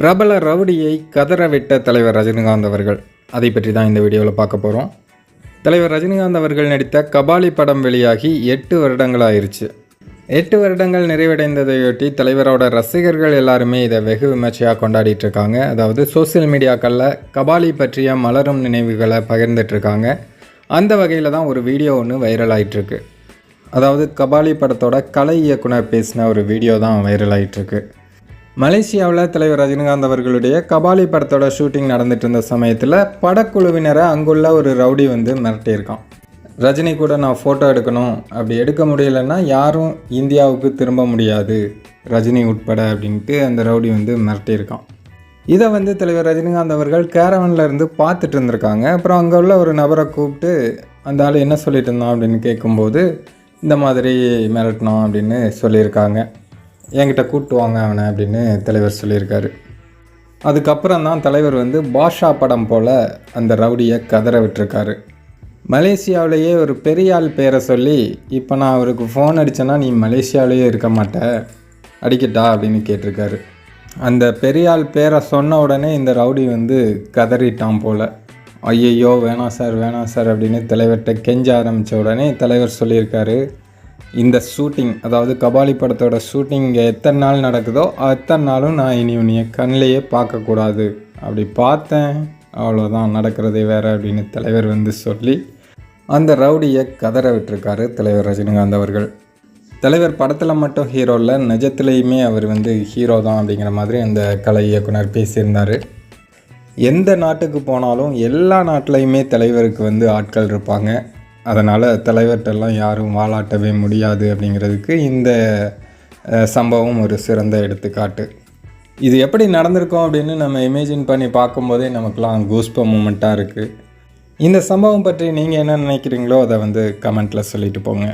பிரபல ரவுடியை கதறவிட்ட தலைவர் ரஜினிகாந்த் அவர்கள். அதை பற்றி தான் இந்த வீடியோவில் பார்க்க போகிறோம் தலைவர் ரஜினிகாந்த் அவர்கள் நடித்த கபாலி படம் வெளியாகி எட்டு வருடங்கள் ஆயிருச்சு எட்டு வருடங்கள் நிறைவடைந்ததையொட்டி தலைவரோட ரசிகர்கள் எல்லாருமே இதை வெகு விமர்சையாக கொண்டாடிட்டு இருக்காங்க அதாவது சோஷியல் மீடியாக்களில் கபாலி பற்றிய மலரும் நினைவுகளை பகிர்ந்துட்டுருக்காங்க. அந்த வகையில் தான் ஒரு வீடியோ ஒன்று வைரல் ஆயிட்டிருக்கு அதாவது கபாலி படத்தோட கலை இயக்குனர் பேசின ஒரு வீடியோ தான் வைரல் ஆயிட்டிருக்கு மலேசியாவில் தலைவர் ரஜினிகாந்த் அவர்களுடைய கபாலி படத்தோட ஷூட்டிங் நடந்துட்டு இருந்த சமயத்தில் படக்குழுவினரை அங்குள்ள ஒரு ரவுடி வந்து மிரட்டியிருக்கான். ரஜினி கூட நான் ஃபோட்டோ எடுக்கணும் அப்படி எடுக்க முடியலன்னா யாரும் இந்தியாவுக்கு திரும்ப முடியாது ரஜினி உட்பட அப்படின்ட்டு அந்த ரவுடி வந்து மிரட்டியிருக்கான். இதை வந்து தலைவர் ரஜினிகாந்த் அவர்கள் கேரவனில் இருந்து பார்த்துட்டு இருந்திருக்காங்க. அப்புறம் அங்கே உள்ள ஒரு நபரை கூப்பிட்டு அந்த ஆள் என்ன சொல்லிட்டு இருந்தான்? அப்படின்னு கேட்கும்போது இந்த மாதிரி மிரட்டினோம் அப்படின்னு சொல்லியிருக்காங்க. என்கிட்ட கூப்பிட்டு வாங்க அவனை அப்படின்னு தலைவர் சொல்லியிருக்காரு. அதுக்கப்புறம் தான் தலைவர் வந்து பாஷா படம் போல் அந்த ரவுடியை கதற விட்டுருக்காரு. மலேசியாவிலேயே ஒரு பெரிய ஆள் பேரை சொல்லி இப்போ நான் அவருக்கு ஃபோன் அடித்தேன்னா நீ மலேசியாவிலேயே இருக்க மாட்ட அடிக்கட்டா அப்படின்னு கேட்டிருக்காரு. அந்த பெரியாள் பேரை சொன்ன உடனே இந்த ரவுடி வந்து கதறிட்டான் போல். ஐயையோ வேணாம் சார் வேணாம் சார் அப்படின்னு தலைவர்கிட்ட கெஞ்ச ஆரம்பித்த உடனே தலைவர் சொல்லியிருக்காரு இந்த ஷூட்டிங் அதாவது கபாலி படத்தோட ஷூட்டிங் இங்கே எத்தனை நாள் நடக்குதோ அத்தனை நாளும் நான் இனி உன்னைய கண்ணிலேயே பார்க்கக்கூடாது. அப்படி பார்த்தேன் அவ்வளோதான் நடக்கிறதே வேறு அப்படின்னு தலைவர் வந்து சொல்லி அந்த ரவுடியை கதற விட்டுருக்காரு தலைவர் ரஜினிகாந்த் அவர்கள். தலைவர் படத்தில் மட்டும் ஹீரோ இல்லை நிஜத்துலேயுமே அவர் வந்து ஹீரோ தான் அப்படிங்கிற மாதிரி அந்த கலை இயக்குனர் பேசியிருந்தார். எந்த நாட்டுக்கு போனாலும் எல்லா நாட்டிலையுமே தலைவருக்கு வந்து ஆட்கள் இருப்பாங்க. அதனால் தலைவர்கிட்டெல்லாம் யாரும் வாலாட்டவே முடியாது அப்படிங்கிறதுக்கு இந்த சம்பவம் ஒரு சிறந்த எடுத்துக்காட்டு. இது எப்படி நடந்திருக்கும் அப்படின்னு நம்ம இமேஜின் பண்ணி பார்க்கும்போதே நமக்குலாம் கூஸ்ப மூமெண்ட்டாக இருக்குது இந்த சம்பவம் பற்றி நீங்கள் என்ன நினைக்கிறீங்களோ அதை வந்து கமெண்ட்டில் சொல்லிட்டு போங்க.